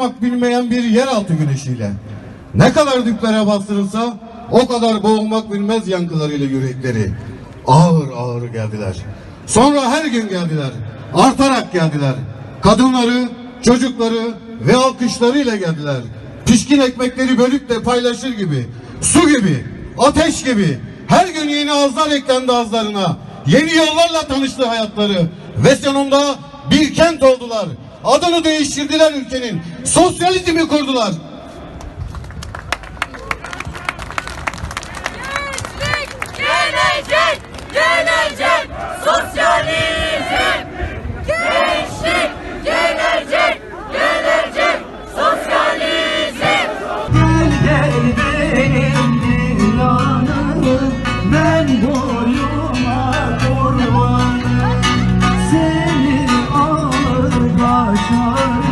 yakmak bilmeyen bir yeraltı güneşiyle. Ne kadar düklere bastırılsa o kadar boğulmak bilmez yankılarıyla yürekleri. Ağır ağır geldiler. Sonra her gün geldiler. Artarak geldiler. Kadınları, çocukları ve alkışlarıyla geldiler. Pişkin ekmekleri bölüp de paylaşır gibi. Su gibi, ateş gibi. Her gün yeni ağızlar eklendi ağızlarına. Yeni yollarla tanıştı hayatları. Ve sonunda bir kent oldular. Adını değiştirdiler ülkenin. Sosyalizmi kurdular. sure